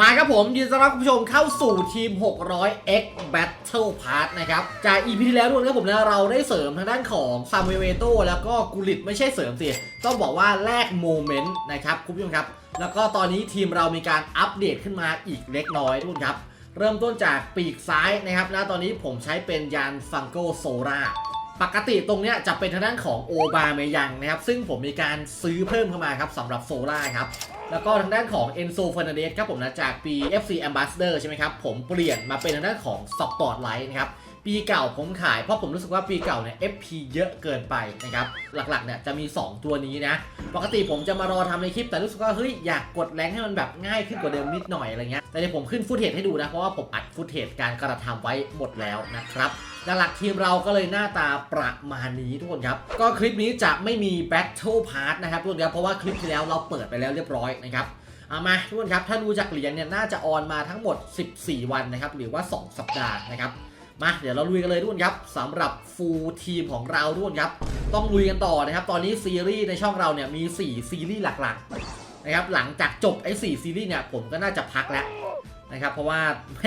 มาครับผมยินดีต้อนรับคุณผู้ชมเข้าสู่ทีม 600x Battle Pass นะครับ จาก EP ที่แล้วด้วยนะครับผมนะเราได้เสริมทางด้านของซามูเอเวโตแล้วก็กุลิตไม่ใช่เสริมสิ ต้องบอกว่าแลกโมเมนต์นะครับคุณผู้ชมครับ แล้วก็ตอนนี้ทีมเรามีการอัปเดตขึ้นมาอีกเล็กน้อยทุกคนครับ เริ่มต้นจากปีกซ้ายนะครับนะตอนนี้ผมใช้เป็นยานฟังโกโซราปกติตรงเนี้ยจะเป็นทางด้านของโอบาเมยังนะครับซึ่งผมมีการซื้อเพิ่มเข้ามาครับสำหรับโซล่าครับ แล้วก็ทางด้านของเอนโซเฟอร์นันเดสครับผมนะจากปี FC Ambassador ใช่ไหมครับ ผมเปลี่ยนมาเป็นทางด้านของ Spotlight นะครับ ปีเก่าผมขายเพราะผมรู้สึกว่าปีเก่าเนี่ย FP เยอะเกินไปนะครับ หลักๆเนี่ยจะมี 2 ตัวนี้นะ ปกติผมจะมารอทำในคลิปแต่รู้สึกว่า เฮ้ย อยากกดแรงให้มันแบบง่ายขึ้นกว่าเดิมนิดหน่อยอะไรเงี้ยแต่เดี๋ยวผมขึ้นฟุตเทจให้ดูนะ เพราะว่าผมอัดฟุตเทจการกระทำไว้หมดแล้วนะครับ หลักๆทีมเราก็เลยหน้าตาประมาณนี้ทุกคนครับ ก็คลิปนี้จะไม่มี Battle Pass นะครับทุกคนครับ เพราะว่าคลิปที่แล้วเราเปิดไปแล้วเรียบร้อยนะครับเอามาทุกคนครับ ถ้าดูจากเหรียญเนี่ยน่าจะออนมาทั้งหมด 14 วันนะครับ หรือว่า 2 สัปดาห์นะครับ มาเดี๋ยวเราลุยกันเลยทุกคนครับสำหรับฟูลทีมของเราทุกคนครับ ต้องลุยกันต่อนะครับ ตอนนี้ซีรีส์ในช่องเราเนี่ยมี 4 ซีรีส์หลักๆนะครับ หลังจากจบไอ้4ซีรีส์เนี่ยผมก็น่าจะพักแล้วนะครับ เพราะว่าแหม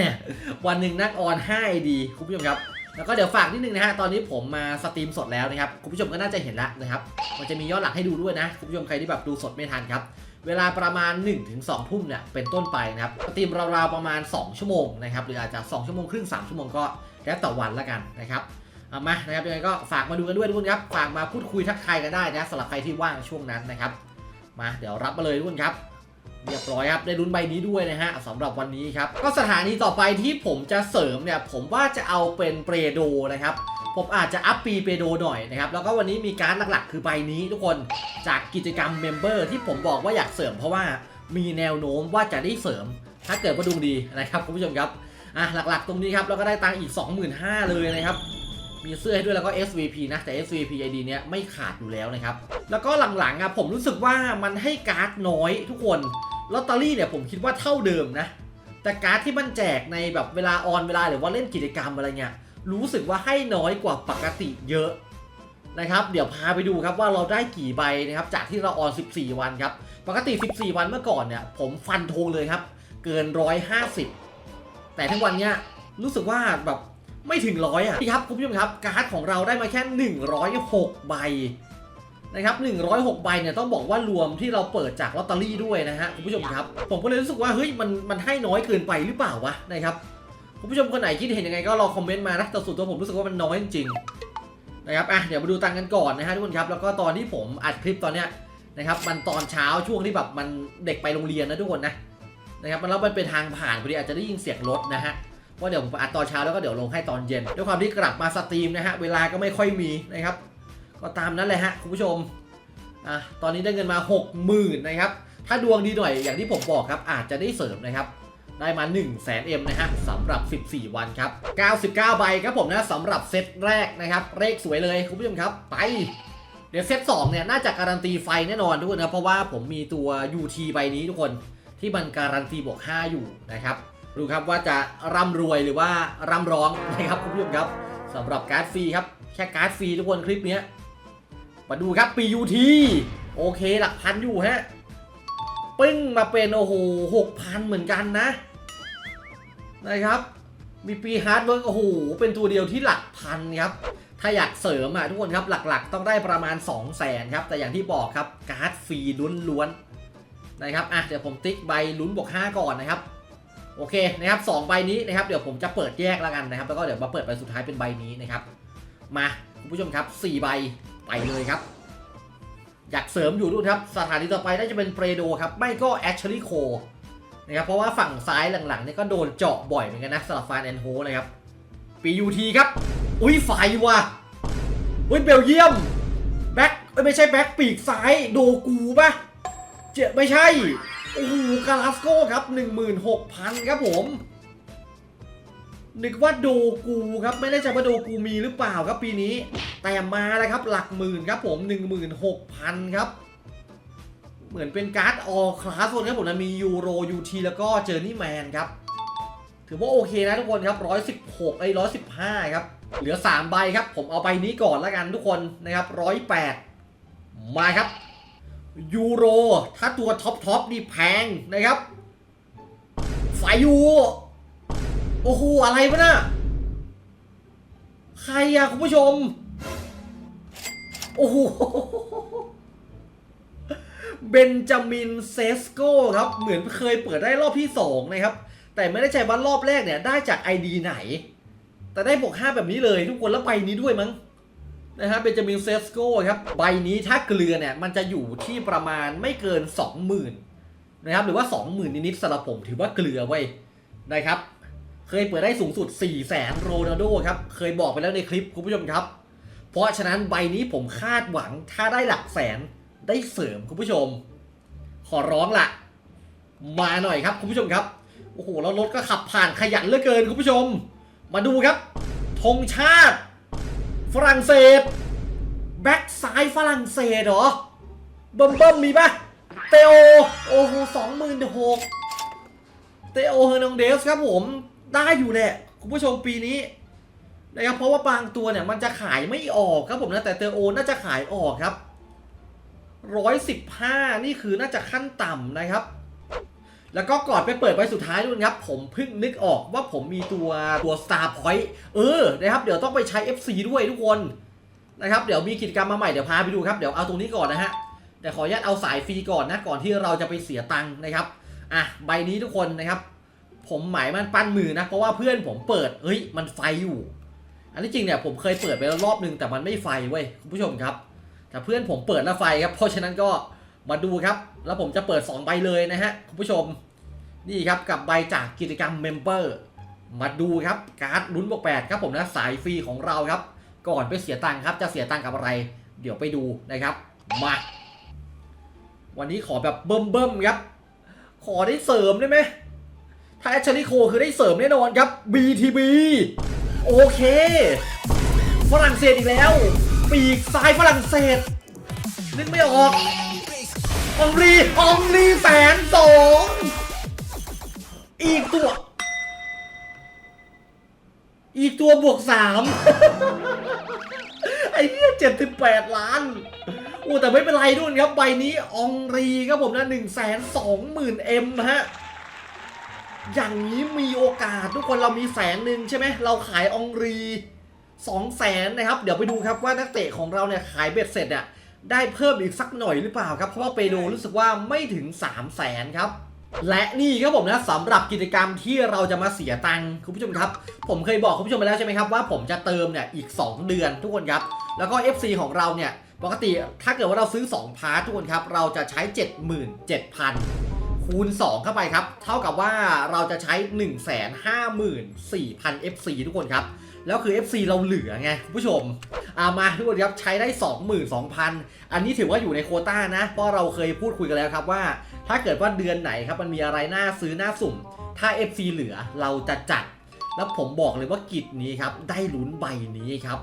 วันหนึ่งนักออน5ดีคุณผู้ชมครับ แล้วก็เดี๋ยวฝากนิดนึงนะฮะ ตอนนี้ผมมาสตรีมสดแล้วนะครับ คุณผู้ชมก็น่าจะเห็นแล้วนะครับ มันจะมีย้อนหลังให้ดูด้วยนะ คุณผู้ชมใครที่แบบดูสดไม่ทันครับ เวลาประมาณ 1-2 ทุ่มเนี่ยเป็นต้นไปนะครับ สตรีมราวๆประมาณ 2 ชั่วโมงนะครับ หรืออาจจะ 2 ชั่วโมงครึ่ง 3 ชั่วโมงก็แล้วแต่วันละกันนะครับเอามานะครับยังไงก็ฝากมาดูกันด้วยทุกคนครับ ฝากมาพูดคุยทักทายกันได้นะสำหรับใครที่ว่างช่วงนั้นนะครับ มาเดี๋ยวรับมาเลยทุกคนครับ เรียบร้อยครับได้ลุ้นใบนี้ด้วยนะฮะสำหรับวันนี้ครับ ก็สถานีต่อไปที่ผมจะเสริมเนี่ยผมว่าจะเอาเป็นเปรโดนะครับผมอาจจะอัพปีเปโดหน่อยนะครับแล้วก็วันนี้มีการดหลักๆ คือใบนี้ทุกคนจากกิจกรรมเมมเบอร์ที่ผมบอกว่าอยากเสริมเพราะว่ามีแนวโน้มว่าจะได้เสริม ถ้าเกิดว่าดวงดีนะครับคุณผู้ชมครับอะหลักๆ ตรงนี้ครับแล้วก็ได้ตังค์อีก 25,000เลยนะครับมีเสื้อให้ด้วยแล้วก็ SVP นะแต่ SVP ID เนี้ยไม่ขาดอยู่แล้วนะครับ แล้วก็หลังๆอะผมรู้สึกว่ามันให้การ์ดน้อยทุกคน ลอตเตอรี่เนี่ยผมคิดว่าเท่าเดิมนะ แต่การ์ดที่มันแจกในแบบเวลาออนเวลาหรือว่าเล่นกิจกรรมอะไรเงี้ยรู้สึกว่าให้น้อยกว่าปกติเยอะนะครับ เดี๋ยวพาไปดูครับว่าเราได้กี่ใบนะครับ จากที่เราออน 14 วันครับ ปกติ 14 วันเมื่อก่อนเนี่ย ผมฟันธงเลยครับ เกิน 150 แต่ทั้งวันเนี้ยรู้สึกว่าแบบไม่ถึงร้อยอะนี่ครับคุณผู้ชมครับ การ์ดของเราได้มาแค่ 106 ใบ นะครับ106ใบเนี่ยต้องบอกว่ารวมที่เราเปิดจากลอตเตอรี่ด้วยนะฮะคุณผู้ชมครับ ผมก็เลยรู้สึกว่าเฮ้ยมันมันให้น้อยเกินไปหรือเปล่าวะนะครับคุณผู้ชมคนไหนคิดเห็นยังไงก็รอคอมเมนต์มานะแต่ส่วนตัวผมรู้สึกว่ามันน้อยจริงๆนะครับอะเดี๋ยวมาดูตังกันก่อนนะฮะทุกคนครับแล้วก็ตอนที่ผมอัดคลิปตอนเนี้ยนะครับมันตอนเช้าช่วงที่แบบมันเด็กไปโรงเรียนนะทุกคนนะนะครับมันแล้วมันเป็นทางผ่านพอดีอาจจะได้ยินเสียงรถนะฮะว่าเดี๋ยวผมอัดตอนเช้าแล้วก็เดี๋ยวลงให้ตอนเย็นด้วยความที่กลับมาสตรีมนะฮะเวลาก็ไม่ค่อยมีนะครับ ก็ตามนั้นเลยฮะคุณผู้ชมอะตอนนี้ได้เงินมา 60,000นะครับ ถ้าดวงดีหน่อยอย่างที่ผมบอกครับอาจจะได้เสริมนะครับ ได้มา 1 0 0 0 0แสนเอ็มนะฮะสำหรับ 14 วันครับ 99 ใบครับผมนะสำหรับเซตแรกนะครับ เลขสวยเลยคุณผู้ชมครับ ไป เดี๋ยวเซต2เนี่ยน่าจะการันตีไฟแน่นอนทุกคนนะเพราะว่าผมมีตัว UT ใบนี้ทุกคนที่มันการันตีบวก 5 อยู่นะครับดูครับว่าจะร่ำรวยหรือว่าร่ำร้องนะครับคุณผู้ชมครับสำหรับการ์ดฟรีครับแค่การ์ดฟรีทุกคนคลิปเนี้ย มาดูครับปียูทีโอเคหลักพันอยู่ฮะปึ้งมาเป็นโอ้โหหกพันเหมือนกันนะนะครับ มีปีฮาร์ดเวิร์กโอ้โหเป็นตัวเดียวที่หลักพันครับ ถ้าอยากเสริมอะทุกคนครับหลักๆ ต้องได้ประมาณ 2 0 0แสนครับ แต่อย่างที่บอกครับการ์ดฟรีล้วนๆนะครับอะเดี๋ยวผมติ๊กใบลุ้นบวก5ก่อนนะครับ โอเคนะครับสองใบนี้นะครับเดี๋ยวผมจะเปิดแยกแล้วกันนะครับ แล้วก็เดี๋ยวมาเปิดใบสุดท้ายเป็นใบนี้นะครับ มาคุณผู้ชมครับ4ใบ ไปเลยครับ อยากเสริมอยู่ด้วยครับ สถานีต่อไปน่าจะเป็นเปรโดครับ ไม่ก็แอชเชอรี่โคนะครับ เพราะว่าฝั่งซ้ายหลังๆเนี่ยก็โดนเจาะบ่อยเหมือนกันนะสำหรับฟานแอนโฮนะครับปียูทีครับ อุ้ยไฟว่ะ อุ้ยเบลเยียม แบ็คเอ้ยไม่ใช่แบ็คปีกซ้ายโดกูปะเจไม่ใช่ โอ้โหกาลาสโก้ครับ 16,000 ครับผม นึกว่าโดกูครับไม่แน่ใจว่าโดกูมีหรือเปล่าครับปีนี้ แต่มาแล้วครับหลักหมื่นครับผม 16,000 ครับ เหมือนเป็นการ์ดออคลาสคนครับผมนะมียูโรยูทีแล้วก็เจอร์นี่แมนครับ ถือว่าโอเคนะทุกคนครับ 116ไอ้115 ครับ เหลือ 3 ใบครับ ผมเอาใบนี้ก่อนแล้วกันทุกคนนะครับ 108 มาครับยูโรถ้าตัวท็อปท็อปนี่แพงนะครับอยู่ โอ้โห อะไรวะน่ะ ใครอะคุณผู้ชม โอ้โห เบนจามินเซสโกครับ เหมือนเคยเปิดได้รอบที่2นะครับ แต่ไม่ได้ใจว่ารอบแรกเนี่ย ได้จาก ID ไหน แต่ได้บวก5แบบนี้เลย ทุกคนแล้วใบนี้ด้วยมั้งนะฮะเบนจามินเซสโกครับ ใบนี้ถ้าเกลือเนี่ย มันจะอยู่ที่ประมาณไม่เกิน 20,000นะครับ หรือว่า 20,000นิดๆสำหรับผมถือว่าเกลือไว้นะครับ เคยเปิดได้สูงสุด 4 0 0แสนโรนัลโดครับ เคยบอกไปแล้วในคลิปคุณผู้ชมครับ เพราะฉะนั้นใบนี้ผมคาดหวังถ้าได้หลักแสนได้เสริมคุณผู้ชม ขอร้องละมาหน่อยครับคุณผู้ชมครับ โอ้โหแล้วรถก็ขับผ่านขยันเหลือเกินคุณผู้ชม มาดูครับธงชาติ ฝรั่งเศส แบ็กซ้ายฝรั่งเศสเหรอเบิ่มเบิ่มมีปะเตโอ โอ้โหสองหมื่นหกเตโอเฮอร์นังเดสครับผม ได้อยู่แหละคุณผู้ชมปีนี้นะครับเพราะว่าบางตัวเนี่ยมันจะขายไม่ออกครับผมนะแต่เตอโอน่าจะขายออกครับร้อยสิบห้านี่คือน่าจะขั้นต่ำนะครับ แล้วก็ก่อนไปเปิดใบสุดท้ายด้วยครับ ผมเพิ่งนึกออกว่าผมมีตัวตัว Star Point เออนะครับ เดี๋ยวต้องไปใช้ FC ด้วยทุกคนนะครับ เดี๋ยวมีกิจกรรมมาใหม่เดี๋ยวพาไปดูครับ เดี๋ยวเอาตรงนี้ก่อนนะฮะแต่ขออนุญาตเอาสายฟรีก่อนนะก่อนที่เราจะไปเสียตังค์นะครับอะใบนี้ทุกคนนะครับ ผมหมายมันปั้นมือนะ เพราะว่าเพื่อนผมเปิดเฮ้ยมันไฟอยู่ อันนี้จริงเนี่ยผมเคยเปิดไปแล้วรอบนึงแต่มันไม่ไฟเว้ยคุณผู้ชมครับ แต่เพื่อนผมเปิดแล้วไฟครับ เพราะฉะนั้นก็มาดูครับ แล้วผมจะเปิด 2 ใบเลยนะฮะคุณผู้ชม นี่ครับกับใบจากกิจกรรมเมมเบอร์มาดูครับการ์ดลุ้นบวกแปดครับผมนะสายฟรีของเราครับ ก่อนไปเสียตังค์ครับ จะเสียตังค์กับอะไร เดี๋ยวไปดูนะครับมาวันนี้ขอแบบเบิ่มๆครับ ขอได้เสริมได้ไหม ถ้าแอชลีโคคือได้เสริมแน่นอนครับ BTB โอเค ฝรั่งเศสอีกแล้ว ปีกซ้ายฝรั่งเศสนึกไม่ออกองรีองรีแสนสองอีกตัว อีกตัวบวกสามไอ้เหี้ยเจ็ดสิบแปดล้านโอ้แต่ไม่เป็นไรด้วยครับ ใบนี้อองรีครับผมนะหนึ่งแสนสองหมื่นเอ็มฮะ อย่างนี้มีโอกาสทุกคนเรามีแสนหนึ่งใช่ไหมเราขายองรีสองแสนนะครับ เดี๋ยวไปดูครับว่านักเตะของเราเนี่ยขายเบ็ดเสร็จเนี่ยได้เพิ่มอีกสักหน่อยหรือเปล่าครับ เพราะว่าเปโดรู้สึกว่าไม่ถึง3 0 0แสนครับ และนี่ครับผมนะสำหรับกิจกรรมที่เราจะมาเสียตังค์คุณผู้ชมครับ ผมเคยบอกคุณผู้ชมไปแล้วใช่ไหมครับว่าผมจะเติมเนี่ยอีก 2 เดือนทุกคนครับ แล้วก็ FC ของเราเนี่ยปกติถ้าเกิดว่าเราซื้อ 2 พาร์ททุกคนครับเราจะใช้ 77,000 คูณ 2 เข้าไปครับ เท่ากับว่าเราจะใช้ 154,000 FC ทุกคนครับ แล้วคือ FC เราเหลือไงผู้ชมอามาทุกคนครับใช้ได้ 22,000 อันนี้ถือว่าอยู่ในโคต้านะ เพราะเราเคยพูดคุยกันแล้วครับว่า ถ้าเกิดว่าเดือนไหนครับมันมีอะไรน่าซื้อน่าสุ่ม ถ้า FC เหลือเราจะจัด แล้วผมบอกเลยว่ากิจนี้ครับได้ลุ้นใบนี้ครับ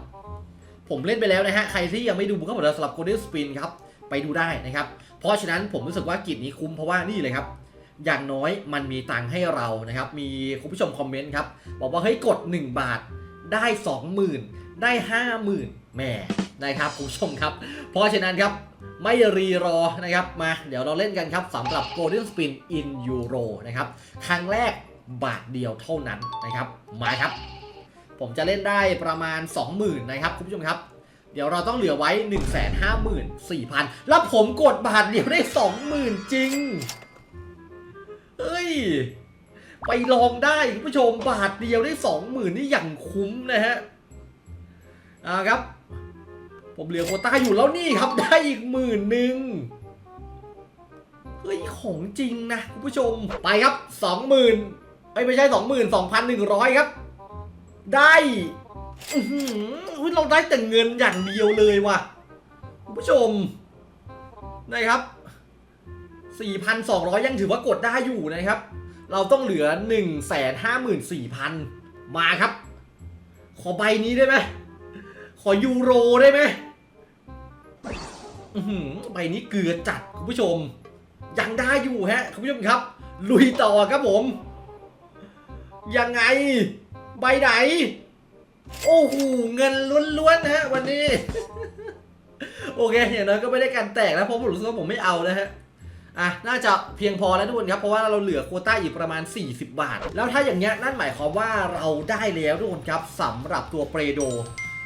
ผมเล่นไปแล้วนะฮะใครที่ยังไม่ดูก็หมดแล้วสำหรับ Golden Spin ครับไปดูได้นะครับ เพราะฉะนั้นผมรู้สึกว่ากิจนี้คุ้มเพราะว่านี่เลยครับ อย่างน้อยมันมีตังค์ให้เรานะครับ มีคุณผู้ชมคอมเมนต์ครับ บอกว่าเฮ้ยกด 1 บาทได้ 20,000 ได้ 50,000แหมนะครับคุณผู้ชมครับ เพราะฉะนั้นครับไม่รีรอนะครับมา เดี๋ยวเราเล่นกันครับสำหรับ Golden Spin in Euro นะครับครั้งแรกบาทเดียวเท่านั้นนะครับมาครับ ผมจะเล่นได้ประมาณ 20,000นะครับคุณผู้ชมครับ เดี๋ยวเราต้องเหลือไว้ 154,000 แล้วผมกดบาทเดียวได้ 20,000 จริง เฮ้ย ไปลองได้คุณผู้ชมบาทเดียวได้ 20,000 นี่อย่างคุ้มนะฮะอ่าครับ ผมเหลือโคต้าอยู่แล้วนี่ครับได้อีกหมื่นหนึ่งเฮ้ย ของจริงนะคุณผู้ชมไปครับ 20,000ไม่ไม่ใช่22,100 ครับ ได้ อื้อหือเราได้แต่เงินอย่างเดียวเลยว่ะคุณผู้ชมนะครับ 4,200 ยังถือว่ากดได้อยู่นะครับ เราต้องเหลือ 154,000 มาครับ ขอใบนี้ได้ไหมขอยูโรได้ไหมใบนี้เกลือจัดคุณผู้ชม ยังได้อยู่ฮะคุณผู้ชมครับ ลุยต่อครับผม ยังไง ใบไหน โอ้โหเงินล้วนๆนะฮะวันนี้ โอเคอย่างน้อยก็ไม่ได้การแตกนะเพราะผมรู้สึกว่าผมไม่เอานะฮะอะน่าจะเพียงพอแล้วทุกคนครับ เพราะว่าเราเหลือโคต้าอีกประมาณ 40 บาท แล้วถ้าอย่างเงี้ยนั่นหมายความว่าเราได้แล้วทุกคนครับสำหรับตัวเปรโด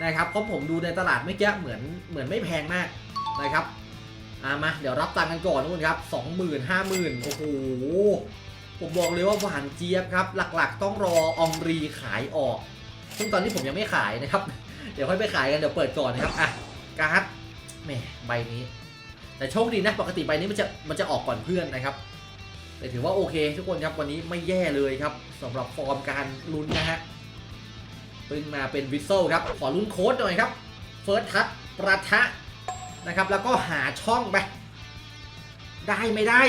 นะครับเพราะผมดูในตลาดเมื่อกี้เหมือนเหมือนไม่แพงมากนะครับอะมาเดี๋ยวรับตังค์กันก่อนทุกคนครับ20,000 50,000โอ้โหผมบอกเลยว่าหวานเจี๊ยบครับ หลักๆ ต้องรอองรีขายออก ซึ่งตอนนี้ผมยังไม่ขายนะครับ เดี๋ยวค่อยไปขายกันเดี๋ยวเปิดก่อนนะครับอะการ์ดแหมใบนี้ แต่โชคดีนะปกติใบนี้มันจะมันจะออกก่อนเพื่อนนะครับ แต่ถือว่าโอเค ทุกคนครับวันนี้ไม่แย่เลยครับสำหรับฟอร์มการลุ้นนะฮะปึ้งมาเป็นวิสเซลครับ ขอลุ้นโค้ดหน่อยครับเฟิร์สทัชประทะนะครับ แล้วก็หาช่องไป ได้ไม่ได้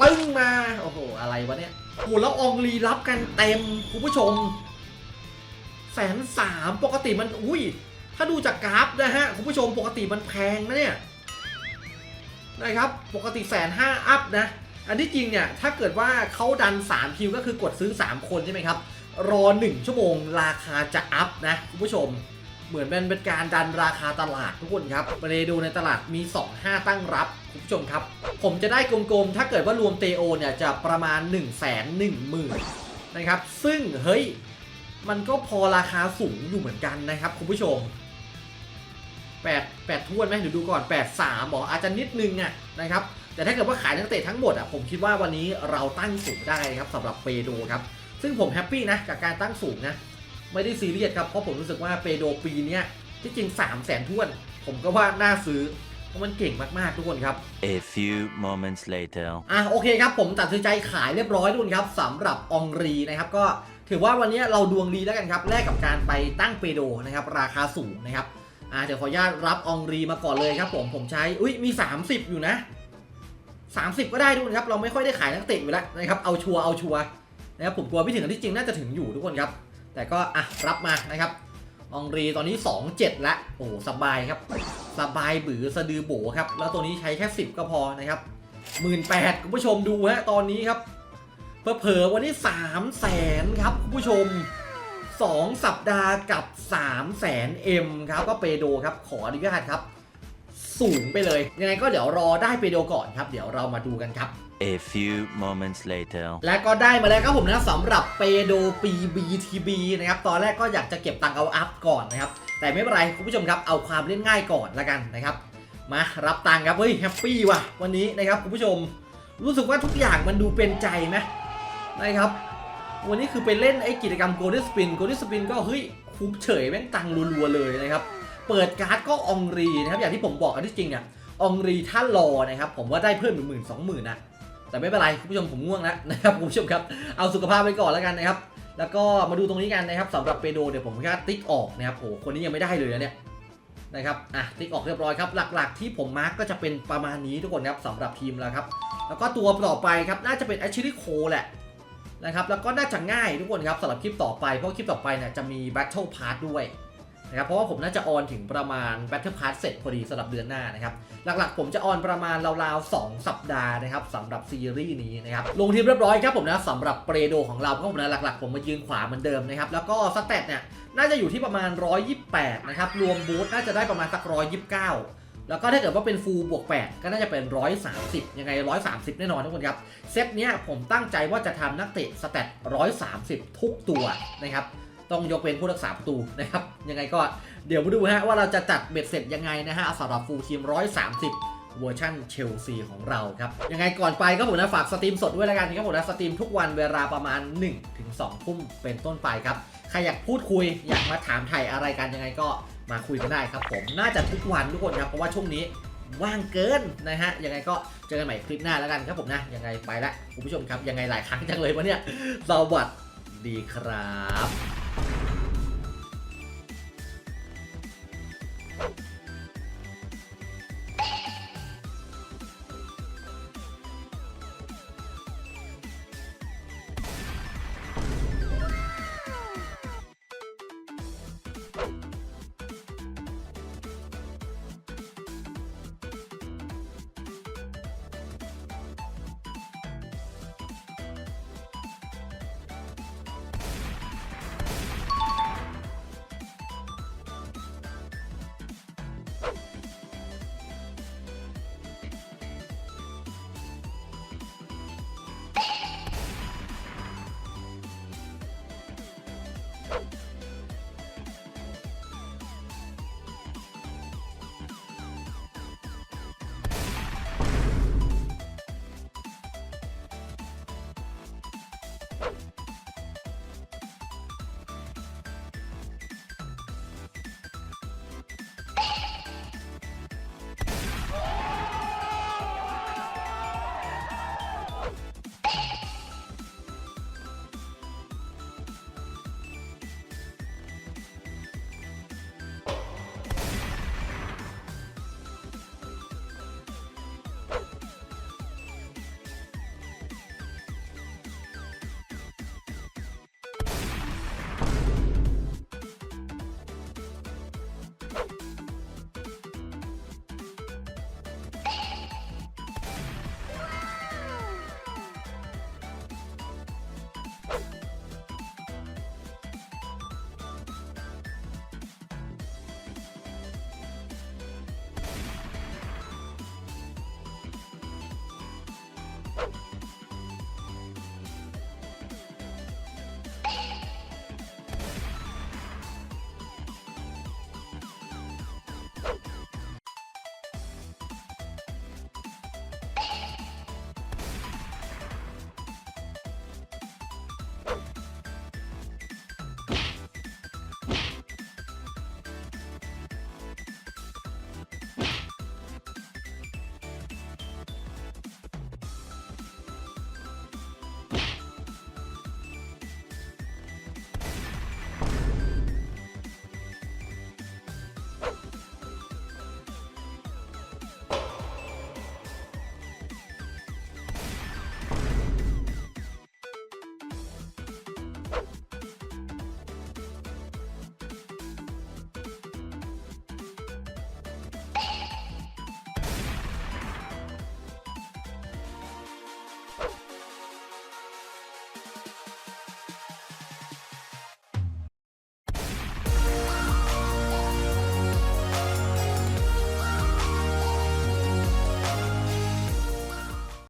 ปึ้งมา โอ้โห อะไรวะเนี่ยโอ้แล้วอองลีรับกันเต็ม คุณผู้ชม แสนสามปกติมันอุ้ย ถ้าดูจากกราฟนะฮะคุณผู้ชมปกติมันแพงนะเนี่ยนะครับปกติแสนห้าอัพนะอันที่จริงเนี่ยถ้าเกิดว่าเขาดัน 3 คิวก็คือกดซื้อ 3 คนใช่ไหมครับ รอ 1 ชั่วโมงราคาจะอัพนะคุณผู้ชม เหมือนเป็นเป็นการดันราคาตลาดทุกคนครับมาเลยดูในตลาดมี 2 5 ตั้งรับคุณผู้ชมครับ ผมจะได้กลมๆ ถ้าเกิดว่ารวมเตโอเนี่ยจะประมาณ 1 1 0 0 0 0นะครับ ซึ่งเฮ้ย มันก็พอราคาสูงอยู่เหมือนกันนะครับคุณผู้ชมแปดแปดท้วนไหมเดี๋ยวดูก่อนแปดสามบอกอาจจะนิดนึงอะนะครับ แต่ถ้าเกิดว่าขายนักเตะทั้งหมดอะผมคิดว่าวันนี้เราตั้งสูงได้ครับสำหรับเปโดครับ ซึ่งผมแฮปปี้นะกับการตั้งสูงนะไม่ได้ซีเรียสครับเพราะผมรู้สึกว่าเปโดปีเนี้ยที่จริง 3 0 0แสนท้วน ผมก็ว่าน่าซื้อเพราะมันเก่งมากๆทุกคนครับ A few moments later. อะโอเคครับผมตัดสินใจขายเรียบร้อยทุกคนครับสำหรับองรีนะครับก็ ถือว่าวันนี้เราดวงดีแล้วกันครับแลกกับการไปตั้งเปโดนะครับราคาสูงนะครับอ่าเดี๋ยวขออนุญาตรับอองรีมาก่อนเลยครับผมผมใช้อุ้ยมี 30 อยู่นะ 30 ก็ได้ทุกคนครับเราไม่ค่อยได้ขายนักเตะอยู่แล้วนะครับเอาชัวร์เอาชัวร์นะครับผมกลัวไม่ถึงอันที่จริงน่าจะถึงอยู่ทุกคนครับ แต่ก็อะรับมานะครับองรีตอนนี้ 2-7ละโอ้สบายครับ สบายบือสะดือโบครับ แล้วตัวนี้ใช้แค่ 10 ก็พอนะครับหมื่นแปดคุณผู้ชมดูฮะตอนนี้ครับ เผลอๆวันนี้3 0 0แสนครับคุณผู้ชม 2 สัปดาห์กับ3 0 0แสนเอ็มครับ ก็เปโดครับขออนุญาตครับ สูงไปเลย ยังไงก็เดี๋ยวรอได้เปโดก่อนครับ เดี๋ยวเรามาดูกันครับ A few moments later. และก็ได้มาแล้วครับผมนะสำหรับเปโดปี BTB นะครับ ตอนแรกก็อยากจะเก็บตังค์เอาอัพก่อนนะครับ แต่ไม่เป็นไรคุณผู้ชมครับ เอาความเล่นง่ายก่อนละกันนะครับ มารับตังค์ครับ เฮ้ยแฮปปี้ว่ะวันนี้นะครับคุณผู้ชม รู้สึกว่าทุกอย่างมันดูเป็นใจไหม นะครับ วันนี้คือไปเล่นไอ้กิจกรรม Golden Spin Golden Spin ก็เฮ้ยคุ้มเฉยแม่งตังรัวๆเลยนะครับ เปิดการ์ดก็องรีนะครับ อย่างที่ผมบอกกันที่จริงเนี่ยองรีถ้ารอนะครับ ผมว่าได้เพิ่มหนึ่หมื่นสองหมื่นนะแต่ไม่เป็นไรคุณผู้ชมผมง่วงแล้วนะครับคุณผู้ชมครับเอาสุขภาพไปก่อนแล้วกันนะครับ แล้วก็มาดูตรงนี้กันนะครับสำหรับเปโดเดี๋ยวผมแค่ติ๊กออกนะครับโอ้คนนี้ยังไม่ได้เลยนะเนี่ยนะครับอะติ๊กออกเรียบร้อยครับหลักๆ ที่ผมมาร์กก็จะเป็นประมาณนี้ทุกคนครับสำหรับทีมแล้วครับแล้วก็ตัวต่อไปครับน่าจะเป็นแอชลิโคแหละ นะครับแล้วก็น่าจะง่ายทุกคนครับสำหรับคลิปต่อไป เพราะคลิปต่อไปเนี่ยจะมี Battle Pass ด้วยนะครับเพราะว่าผมน่าจะออนถึงประมาณ Battle Pass เสร็จพอดีสำหรับเดือนหน้านะครับหลักๆ ผมจะออนประมาณราวๆ 2 สัปดาห์นะครับสำหรับซีรีส์นี้นะครับลงทีมเรียบร้อยครับผมนะสำหรับเปรโดของเราก็ผมนะหลักๆ ผมมายืนขวาเหมือนเดิมนะครับแล้วก็สเตตเนี่ยน่าจะอยู่ที่ประมาณ 128 นะครับรวมบูทน่าจะได้ประมาณสัก129 แล้วก็ถ้าเกิดว่าเป็นฟูลบวก8ก็น่าจะเป็น 130 ยังไง 130 แน่นอนทุกคนครับ เซตเนี้ยผมตั้งใจว่าจะทำนักเตะสเตต130 ทุกตัวนะครับ ต้องยกเว้นผู้รักษาประตูนะครับ ยังไงก็เดี๋ยวมาดูฮะว่าเราจะจัดเบ็ดเสร็จยังไงนะฮะสำหรับฟูลทีม 130เวอร์ชันเชลซีของเราครับ ยังไงก่อนไปก็ผมนะฝากสตรีมสดด้วยแล้วกันครับผมนะสตรีมทุกวันเวลาประมาณ 1-2ถึง2ทุ่มเป็นต้นไปครับ ใครอยากพูดคุยอยากมาถามไถ่อะไรกันยังไงก็ มาคุยกันได้ครับผมน่าจะทุกวันทุกคนครับเพราะว่าช่วงนี้ว่างเกินนะฮะยังไงก็เจอกันใหม่คลิปหน้าแล้วกันครับผมนะยังไงไปละคุณผู้ชมครับยังไงหลายครั้งจังเลยวะเนี่ยสวัสดีครับ